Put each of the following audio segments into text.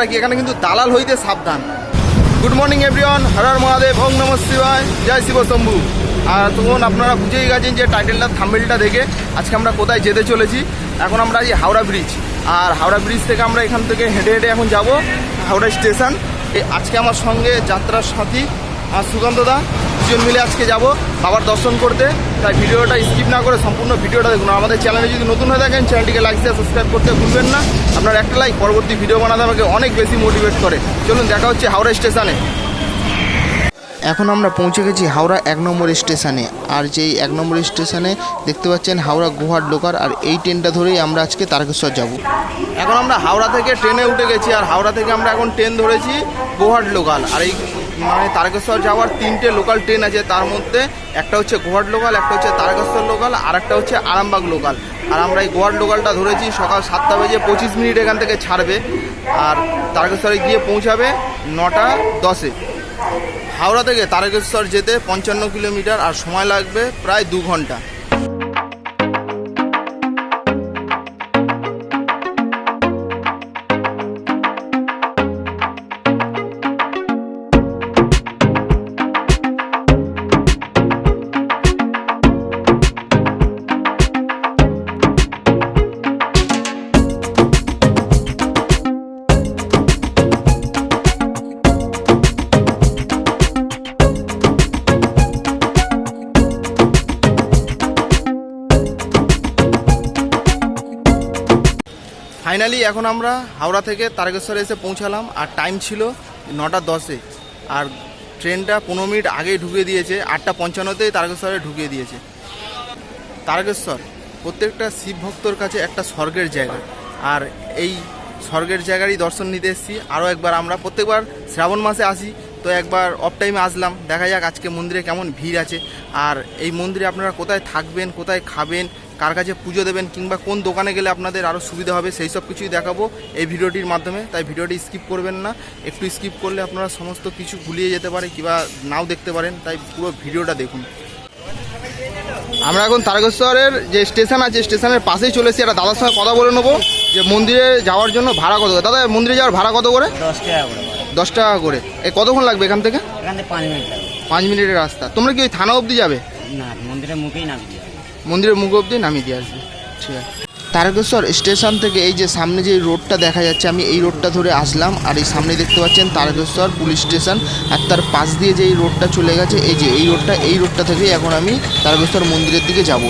রাখি এখানে কিন্তু দালাল হইতে সাবধান? গুড মর্নিং এভরিওয়ান হরার মহাদেব, ওং নম শিবায়। জয় শিব শম্ভু। আর তখন আপনারা বুঝেই গেছেন যে টাইটেলটা, থাম্বেলটা দেখে আজকে আমরা কোথায় যেতে চলেছি। এখন আমরা আছি হাওড়া ব্রিজ আর হাওড়া ব্রিজ থেকে আমরা এখান থেকে হেঁটে হেঁটে এখন যাব হাওড়া স্টেশন এই আজকে আমার সঙ্গে যাত্রার সাথী আর সুকান্ত সুগন্ধদা দুজন মিলে আজকে যাব বাবার দর্শন করতে। তাই ভিডিওটা স্কিপ না করে সম্পূর্ণ ভিডিওটা দেখুন। আমাদের চ্যানেলে যদি নতুন হয়ে থাকেন চ্যানেলটিকে লাইক শেয়ার সাবস্ক্রাইব করতে ভুলবেন না। আপনার একটা লাইক পরবর্তী ভিডিও বানাতে আমাকে অনেক বেশি মোটিভেট করে। চলুন, দেখা হচ্ছে হাওড়া স্টেশনে। এখন আমরা পৌঁছে গেছি হাওড়া এক নম্বর স্টেশনে। আর যেই এক নম্বর স্টেশনে দেখতে পাচ্ছেন হাওড়া গুহার লোকার আর এই ট্রেনটা ধরেই আমরা আজকে তারকেশ্বর যাব। এখন আমরা হাওড়া থেকে ট্রেনে উঠে গেছি, আর হাওড়া থেকে আমরা এখন ট্রেন ধরেছি গোহাট লোকাল। আর এই মানে তারকেশ্বর যাওয়ার তিনটে লোকাল ট্রেন আছে। তার মধ্যে একটা হচ্ছে গোহাট লোকাল একটা হচ্ছে তারকেশ্বর লোকাল আর একটা হচ্ছে আরামবাগ লোকাল আর আমরা এই গোহাট লোকালটা ধরেছি সকাল সাতটা বেজে পঁচিশ মিনিট এখান থেকে ছাড়বে। আর তারকেশ্বরে গিয়ে পৌঁছাবে নটা দশে। হাওড়া থেকে তারকেশ্বর যেতে পঞ্চান্ন কিলোমিটার, আর সময় লাগবে প্রায় দু ঘণ্টা। ফাইনালি এখন আমরা হাওড়া থেকে তারকেশ্বরে এসে পৌঁছালাম, আর টাইম ছিল নটা দশে। আর ট্রেনটা পনেরো মিনিট আগেই ঢুকিয়ে দিয়েছে, আটটা পঞ্চান্নতেই তারকেশ্বরে ঢুকিয়ে দিয়েছে। তারকেশ্বর, প্রত্যেকটা শিব ভক্তর কাছে একটা স্বর্গের জায়গা। আর এই স্বর্গের জায়গারই দর্শন নিতে এসেছি। আরও একবার আমরা প্রত্যেকবার শ্রাবণ মাসে আসি, তো একবার অফ টাইমে আসলাম। দেখা যাক আজকে মন্দিরে কেমন ভিড় আছে। আর এই মন্দিরে আপনারা কোথায় থাকবেন, কোথায় খাবেন কার কাছে পুজো দেবেন কিংবা কোন দোকানে গেলে আপনাদের আরও সুবিধা হবে সেই সব কিছুই দেখাবো এই ভিডিওটির মাধ্যমে। তাই ভিডিওটি স্কিপ করবেন না। একটু স্কিপ করলে আপনারা সমস্ত কিছু ভুলিয়ে যেতে পারে কিংবা নাও দেখতে পারেন। তাই পুরো ভিডিওটা দেখুন। আমরা এখন তারকেশ্বরের যে স্টেশন আছে স্টেশনের পাশেই চলে এসেছি। একটা দাদার সঙ্গে কথা বলে নেব যে মন্দিরে যাওয়ার জন্য ভাড়া কত করে? দাদা মন্দিরে যাওয়ার ভাড়া কত করে? দশ টাকা করে। ভাড়া। দশ টাকা করে। এ কতক্ষণ লাগবে এখান থেকে? এখান থেকে পাঁচ মিনিট লাগবে। পাঁচ মিনিটের রাস্তা। তোমরা কি ওই থানা অবধি যাবে? না মন্দিরের মুখেই হবে। মন্দিরের মুখ অব্দি নামিয়ে দিয়ে আসবে। ঠিক আছে। তারকেশ্বর স্টেশন থেকে এই যে সামনে যে রোডটা দেখা যাচ্ছে, আমি এই রোডটা ধরে আসলাম আর এই সামনে দেখতে পাচ্ছেন তারকেশ্বর পুলিশ স্টেশন আর তার পাশ দিয়ে যে এই রোডটা চলে গেছে, এই যে এই রোডটা এই রোডটা থেকেই এখন আমি তারকেশ্বর মন্দিরের দিকে যাব।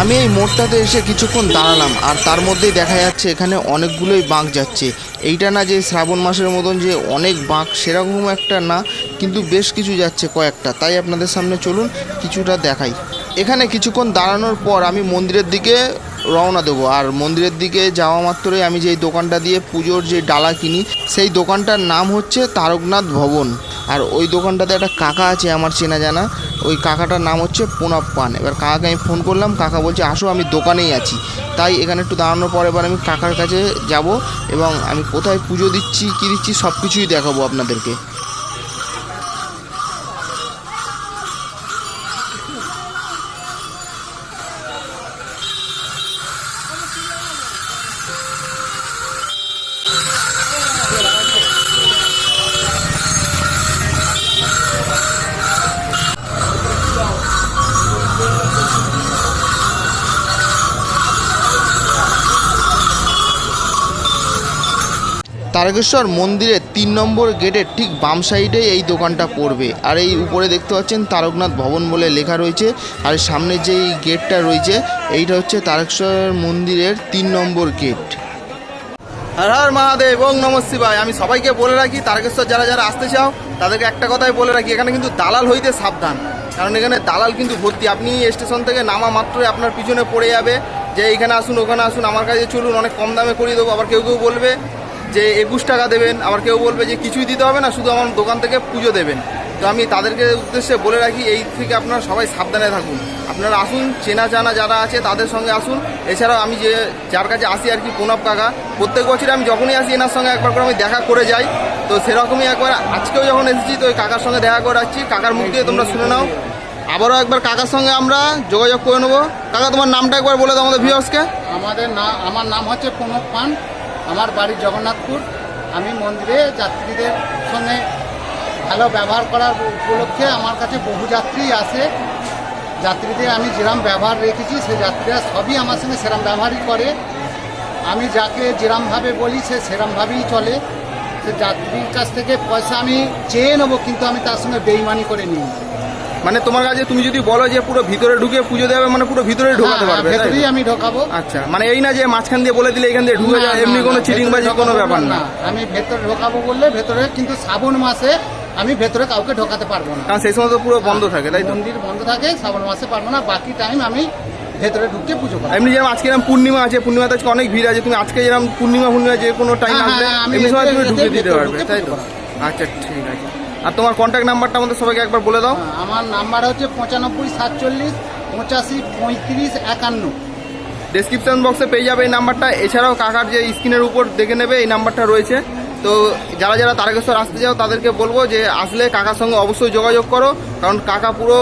আমি এই মোড়টাতে এসে কিছুক্ষণ দাঁড়ালাম আর তার মধ্যেই দেখা যাচ্ছে এখানে অনেকগুলোই বাঁক যাচ্ছে। এইটা না যে শ্রাবণ মাসের মতন যে অনেক বাঁক সেরকম একটা না, কিন্তু বেশ কিছু যাচ্ছে কয়েকটা। তাই আপনাদের সামনে চলুন, কিছুটা দেখাই। এখানে কিছুক্ষণ দাঁড়ানোর পর আমি মন্দিরের দিকে রওনা দেবো। আর মন্দিরের দিকে যাওয়া মাত্রই আমি যেই দোকানটা দিয়ে পুজোর যে ডালা কিনি, সেই দোকানটার নাম হচ্ছে তারকনাথ ভবন। আর ওই দোকানটাতে একটা কাকা আছে আমার চেনা জানা, ওই কাকাটার নাম হচ্ছে প্রণব পান। এবার কাকাকে আমি ফোন করলাম, কাকা বলছে, আসো, আমি দোকানেই আছি। তাই এখানে একটু দাঁড়ানোর পর এবার আমি কাকার কাছে যাব এবং আমি কোথায় পুজো দিচ্ছি, কী দিচ্ছি সব কিছুই দেখাবো আপনাদেরকে। তারকেশ্বর মন্দিরের তিন নম্বর গেটের ঠিক বাম সাইডে এই দোকানটা পড়বে। আর এই উপরে দেখতে পাচ্ছেন তারকনাথ ভবন বলে লেখা রয়েছে। আর সামনে যেই গেটটা রয়েছে, এইটা হচ্ছে তারকেশ্বর মন্দিরের তিন নম্বর গেট। হর হর মহাদেব, ওং নম শিবায়। আমি সবাইকে বলে রাখি, তারকেশ্বর যারা যারা আসতে চাও, তাদেরকে একটা কথাই বলে রাখি, এখানে কিন্তু দালাল হইতে সাবধান। কারণ এখানে দালাল কিন্তু ভর্তি। আপনি স্টেশন থেকে নামা মাত্রই আপনার পিছনে পড়ে যাবে। যে এখানে আসুন, ওখানে আসুন, আমার কাছে চলুন, অনেক কম দামে করিয়ে দেবো, আবার কেউ কেউ বলবে। যে একুশ টাকা দেবেন, আবার কেউ বলবে যে কিছুই দিতে হবে না, শুধু আমার দোকান থেকে পুজো দেবেন। তো আমি তাদেরকে উদ্দেশ্যে বলে রাখি, এই থেকে আপনারা সবাই সাবধানে থাকুন। আপনারা আসুন, চেনা জানা যারা আছে তাদের সঙ্গে আসুন। এছাড়াও আমি যে, যার কাছে আসি আর কি, প্রণব কাকা, প্রত্যেক বছর আমি যখনই আসি, এনার সঙ্গে একবার করে আমি দেখা করে যাই। তো সেরকমই একবার, আজকেও যখন এসেছি, তো ওই কাকার সঙ্গে দেখা করে আসছি। কাকার মুখ দিয়ে তোমরা শুনে নাও। আবারও একবার কাকার সঙ্গে আমরা যোগাযোগ করে নেব। কাকা, তোমার নামটা একবার বলে দাও আমাদের ভিউয়ার্সকে আমাদের না, আমার নাম হচ্ছে প্রণব পান। আমার বাড়ি জগন্নাথপুর। আমি মন্দিরে যাত্রীদের সঙ্গে ভালো ব্যবহার করার উপলক্ষে আমার কাছে বহু যাত্রী আসে। যাত্রীদের আমি যেরম ব্যবহার রেখেছি সেই যাত্রীরা সবই আমার সঙ্গে সেরম ব্যবহারই করে। আমি যাকে যেরমভাবে বলি, সে সেরমভাবেই চলে। সে যাত্রীর কাছ থেকে পয়সা আমি চেয়ে নেব, কিন্তু আমি তার সঙ্গে বেইমানি করে নিই। মানে তোমার কাছে তুমি যদি বলো যে পুরো ভিতরে ঢুকে পুজো দেবে মানে পুরো ভিতরে ঢোকাতে হ্যাঁ, পারবে ভেতরেই আমি ঢোকাবো। আচ্ছা মানে এই না যে মাঝখান দিয়ে বলে দিলে এখান দিয়ে ঢুকে যায় এমনি কোনো না, চিটিংবাজি ভেতরে কোনো ব্যাপার না। আমি ভেতরে ঢোকাবো বললে ভেতরে কিন্তু শ্রাবণ মাসে আমি ভেতরে কাউকে ঢোকাতে পারব না। কারণ সেই সময় তো পুরো বন্ধ থাকে তাই মন্দির বন্ধ থাকে শ্রাবণ মাসে পারব না বাকি টাইম আমি ভেতরে ঢুকে পুজো করি এমনি যেরকম আজকে এরকম পূর্ণিমা আছে পূর্ণিমাতে আজকে অনেক ভিড় আছে তুমি আজকে যেরকম পূর্ণিমা পূর্ণিমা যে কোনো টাইম হ্যাঁ, আসলে হ্যাঁ, এমনি সময় তুমি ঢুকে দিতে পারবে তাই তো? আচ্ছা ঠিক আছে। আর তোমার কন্ট্যাক্ট নাম্বারটা আমাদের সবাইকে একবার বলে দাও। হ্যাঁ, আমার নাম্বার হচ্ছে পঁচানব্বই সাতচল্লিশ পঁচাশি পঁয়ত্রিশ একান্ন। ডেসক্রিপশন বক্সে পেয়ে যাবে এই নাম্বারটা এছাড়াও কাকার যে স্ক্রিনের উপর দেখে নেবে এই নাম্বারটা রয়েছে। তো যারা যারা তারকেশ্বর আসতে যাও তাদেরকে বলব যে আসলে কাকার সঙ্গে অবশ্যই যোগাযোগ করো। কারণ কাকা পুরো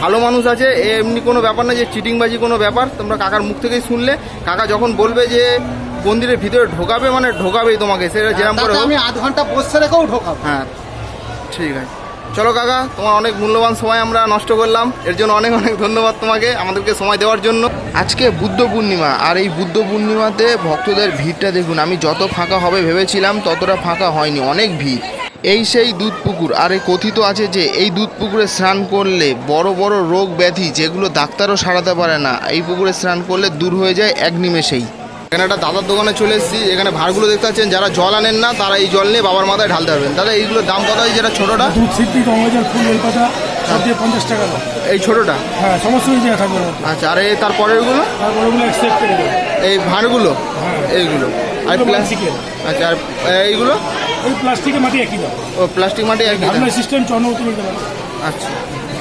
ভালো মানুষ আছে এমনি কোনো ব্যাপার না যে চিটিংবাজি কোনো ব্যাপার। তোমরা কাকার মুখ থেকেই শুনলে। কাকা যখন বলবে যে মন্দিরের ভিতরে ঢোকাবে মানে ঢোকাবেই তোমাকে। সেটা যেরকম করে আমি আধ ঘণ্টা বসে রেখেও ঢোকাবো। হ্যাঁ ঠিক আছে। চলো কাকা, তোমার অনেক মূল্যবান সময় আমরা নষ্ট করলাম। এর জন্য অনেক অনেক ধন্যবাদ তোমাকে আমাদেরকে সময় দেওয়ার জন্য। আজকে বুদ্ধ পূর্ণিমা, আর এই বুদ্ধ পূর্ণিমাতে ভক্তদের ভিড়টা দেখুন, আমি যত ফাঁকা হবে ভেবেছিলাম, ততটা ফাঁকা হয়নি, অনেক ভিড়। এই সেই দুধ পুকুর, আর এই কথিত আছে যে এই দুধ পুকুরে স্নান করলে বড় বড় রোগ ব্যাধি, যেগুলো ডাক্তারও সারাতে পারে না, এই পুকুরে স্নান করলে দূর হয়ে যায় এক নিমেষেই। এখানে একটা দাদার দোকানে চলে এসেছি এখানে ভাড়গুলো দেখতে পাচ্ছেন যারা জল আনেন না তারা এই জল নিয়ে বাবার মাথায় ঢালতে পারবেন। দাদা এইগুলোর দাম কত হয় যেটা ছোটটা? পঞ্চাশ টাকা এই ছোটোটা? হ্যাঁ সমস্ত। আচ্ছা আর এই তার পরেরগুলো? তারপরে ওগুলো এক্সেপ্ট করে দেবে। এই ভাঁড়গুলো? এইগুলো। আর প্লাস্টিক প্লাস্টিকের আচ্ছা আর এইগুলো? ওই প্লাস্টিকের মাটি একই দাম। ও প্লাস্টিক মাটি একই দাম। সিস্টেম আচ্ছা।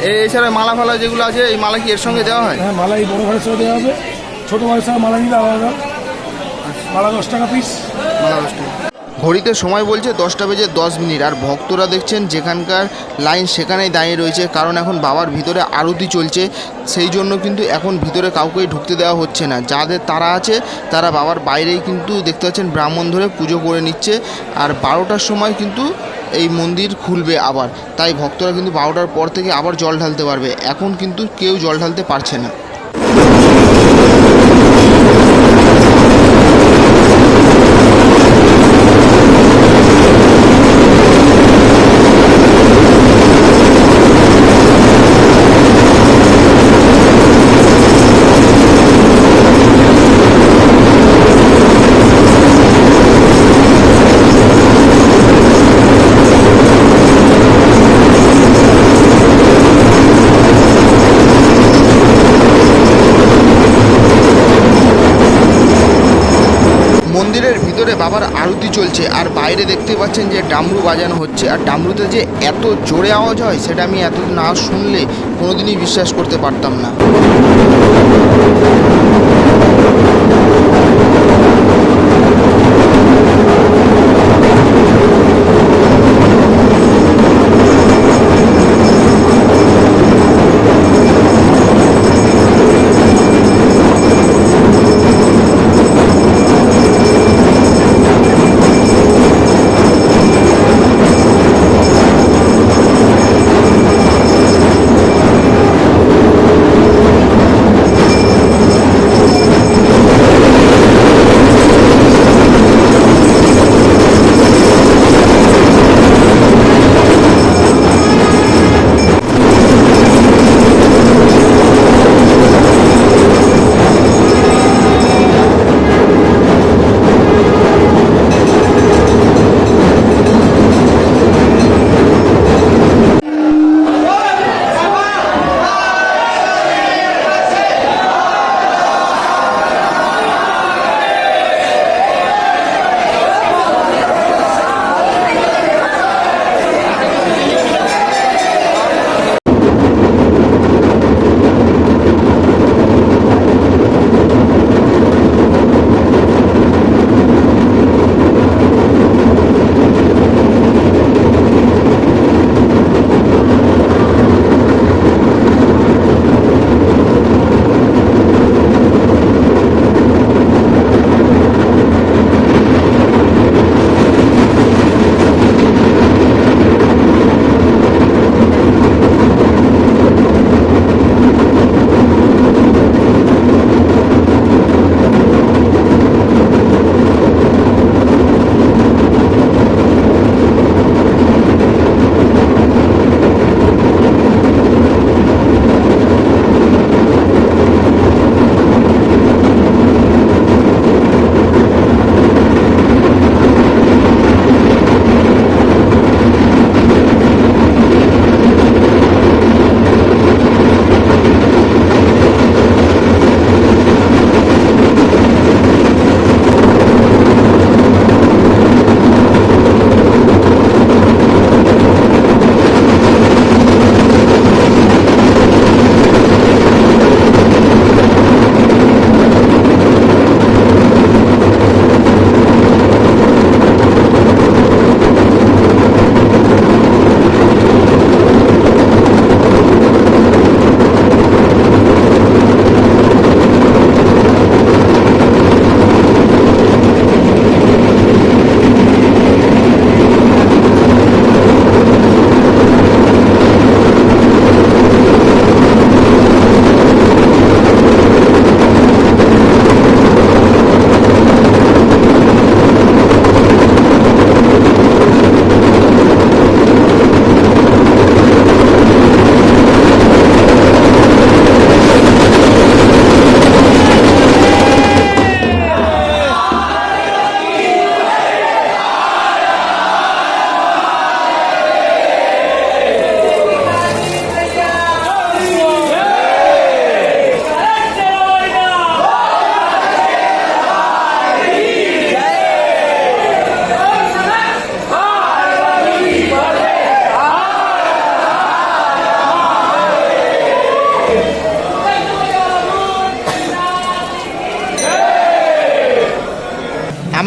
এই এছাড়া মালা ফালা যেগুলো আছে এই মালা কি এর সঙ্গে দেওয়া হয়? হ্যাঁ মালা এই বড় ঘরের সঙ্গে দেওয়া হবে। ছোটো ঘরের সঙ্গে মালা নিলে আলাদা। ঘড়িতে সময় বলছে দশটা বেজে দশ মিনিট। আর ভক্তরা দেখছেন যেখানকার লাইন সেখানেই দাঁড়িয়ে রয়েছে। কারণ এখন বাবার ভিতরে আরতি চলছে। সেই জন্য কিন্তু এখন ভিতরে কাউকেই ঢুকতে দেওয়া হচ্ছে না। যাদের তারা আছে, তারা বাবার বাইরেই কিন্তু দেখতে পাচ্ছেন ব্রাহ্মণ ধরে পুজো করে নিচ্ছে। আর বারোটার সময় কিন্তু এই মন্দির খুলবে আবার। তাই ভক্তরা কিন্তু বারোটার পর থেকে আবার জল ঢালতে পারবে। এখন কিন্তু কেউ জল ঢালতে পারছে না মন্দিরের ভিতরে বাবার আরতি চলছে। আর বাইরে দেখতে পাচ্ছেন যে ডামরু বাজানো হচ্ছে। আর ডামরুতে যে এত জোরে আওয়াজ হয়, সেটা আমি এত না শুনলে কোনোদিনই বিশ্বাস করতে পারতাম না।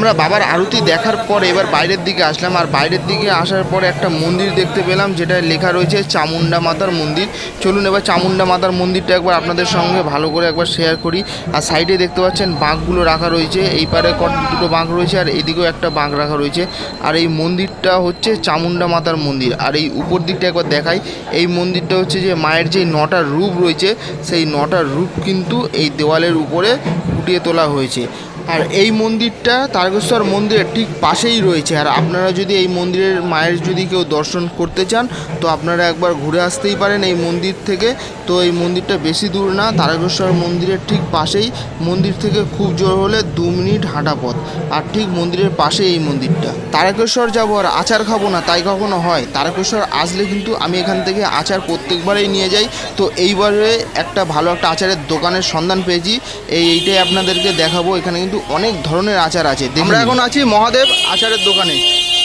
আমরা বাবার আরতি দেখার পরে এবার বাইরের দিকে আসলাম, আর বাইরের দিকে আসার পরে একটা মন্দির দেখতে পেলাম যেটা লেখা রয়েছে চামুন্ডা মাতার মন্দির। চলুন এবার চামুন্ডা মাতার মন্দিরটা একবার আপনাদের সঙ্গে ভালো করে একবার শেয়ার করি। আর সাইডে দেখতে পাচ্ছেন বাঁকগুলো রাখা রয়েছে, এই পারে দুটো বাঁক রয়েছে, আর এদিকেও একটা বাঁক রাখা রয়েছে। আর এই মন্দিরটা হচ্ছে চামুন্ডা মাতার মন্দির। আর এই উপর দিকটা একবার দেখাই, এই মন্দিরটা হচ্ছে যে মায়ের যে নটা রূপ রয়েছে, সেই নটা রূপ কিন্তু এই দেওয়ালের উপরে ফুটিয়ে তোলা হয়েছে। আর এই মন্দিরটা তারকেশ্বর মন্দিরের ঠিক পাশেই রয়েছে। আর আপনারা যদি এই মন্দিরের মায়ের যদি কেউ দর্শন করতে চান, তো আপনারা একবার ঘুরে আসতেই পারেন এই মন্দির থেকে। তো এই মন্দিরটা বেশি দূর না, তারকেশ্বর মন্দিরের ঠিক পাশেই। মন্দির থেকে খুব জোর হলে দু মিনিট হাঁটা পথ। আর ঠিক মন্দিরের পাশেই এই মন্দিরটা। তারকেশ্বর যাব আর আচার খাব না, তাই কখনো হয়। তারকেশ্বর আসলে কিন্তু আমি এখান থেকে আচার প্রত্যেকবারেই নিয়ে যাই। তো এইবারে একটা ভালো একটা আচারের দোকানের সন্ধান পেয়েছি। এই এইটাই আপনাদেরকে দেখাবো। এখানে কিন্তু অনেক ধরনের আচার আছে। আমরা এখন আছি মহাদেব আচারের দোকানে।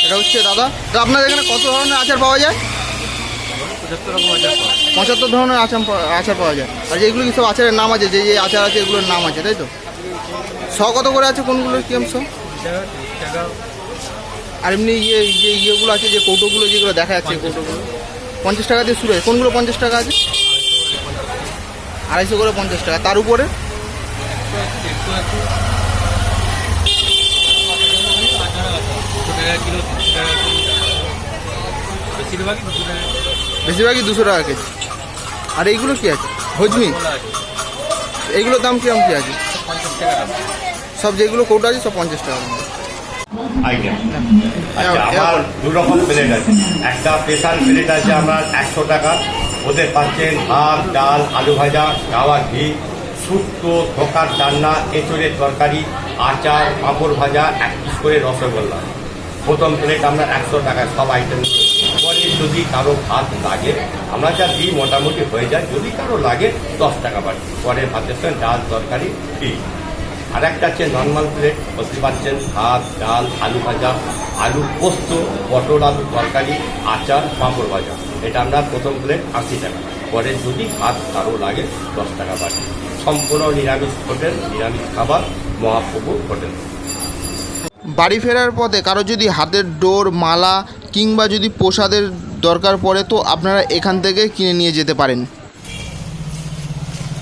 এটা হচ্ছে দাদা তো আপনাদের এখানে কত ধরনের আচার পাওয়া যায়? পঁচাত্তর ধরনের আচার আচার পাওয়া যায়। আর যেগুলো কি সব আচারের নাম আছে? যে যে আচার আছে এগুলোর নাম আছে তাই তো? শ কত করে আছে কোনগুলো কিরম শ আর এমনি ইয়ে যে ইয়েগুলো আছে যে কৌটোগুলো যেগুলো দেখা যাচ্ছে কৌটোগুলো। পঞ্চাশ টাকা দিয়ে শুরু হয়। কোনগুলো পঞ্চাশ টাকা আছে? আড়াইশো করে পঞ্চাশ টাকা। তার উপরে? বেশিরভাগই দুশো টাকা কেজি। আর এইগুলো কি আছে? হজমি? এইগুলোর দাম কিরম কি আছে? সব যেগুলো কৌটো আছে সব পঞ্চাশ টাকা আইটেম। আচ্ছা আমার দু রকম প্লেট আছে। একটা স্পেশাল প্লেট আছে আমার একশো টাকা। পাচ্ছেন ভাত ডাল আলু ভাজা গাওয়া ঘি শুক্তো ধোকার ডান্না এঁচড়ের তরকারি আচার পাঁপড় ভাজা এক পিস করে রসগোল্লা। প্রথম প্লেট আমরা একশো টাকায় সব আইটেম পরে যদি কারও ভাত লাগে, আমরা যা দিই মোটামুটি হয়ে যায়। যদি কারও লাগে, দশ টাকা বাড়ি। পরে ভাতের সঙ্গে ডাল, তরকারি দিই আর একটা হচ্ছে নর্মাল প্লেট বুঝতে পারছেন? ভাত, ডাল, আলু ভাজা, আলু পোস্ত, পটল আলু তরকারি, আচার, পাঁপড় ভাজা। এটা আমরা প্রথম প্লেট আশি টাকা। পরে যদি ভাত কারও লাগে, দশ টাকা বাড়ি। সম্পূর্ণ নিরামিষ হোটেল, নিরামিষ খাবার, মহাপ্রভু হোটেল। বাড়ি ফেরার পথে কারও যদি হাতের ডোর, মালা কিংবা যদি প্রসাদের দরকার পড়ে তো আপনারা এখান থেকে কিনে নিয়ে যেতে পারেন।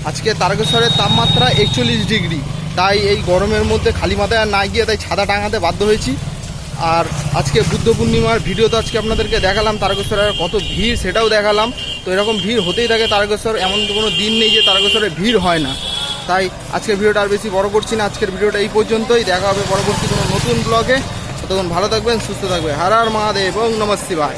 আজকে তারকেশ্বরের তাপমাত্রা একচল্লিশ ডিগ্রি। তাই এই গরমের মধ্যে খালি মাথায় আর না গিয়ে তাই ছাদা টাঙাতে বাধ্য হয়েছি। আর আজকে বুদ্ধ পূর্ণিমার ভিডিও তো আজকে আপনাদেরকে দেখালাম, তারকেশ্বরের কত ভিড় সেটাও দেখালাম। তো এরকম ভিড় হতেই থাকে তারকেশ্বর, এমন কোনো দিন নেই যে তারকেশ্বরে ভিড় হয় না। তাই আজকের ভিডিওটা আর বেশি বড় করছি না। আজকের ভিডিওটা এই পর্যন্তই। দেখা হবে পরবর্তী কোনো নতুন ব্লগে ততক্ষণ ভালো থাকবেন, সুস্থ থাকবেন। হার হার মহাদেব এবং নমস্তি ভাই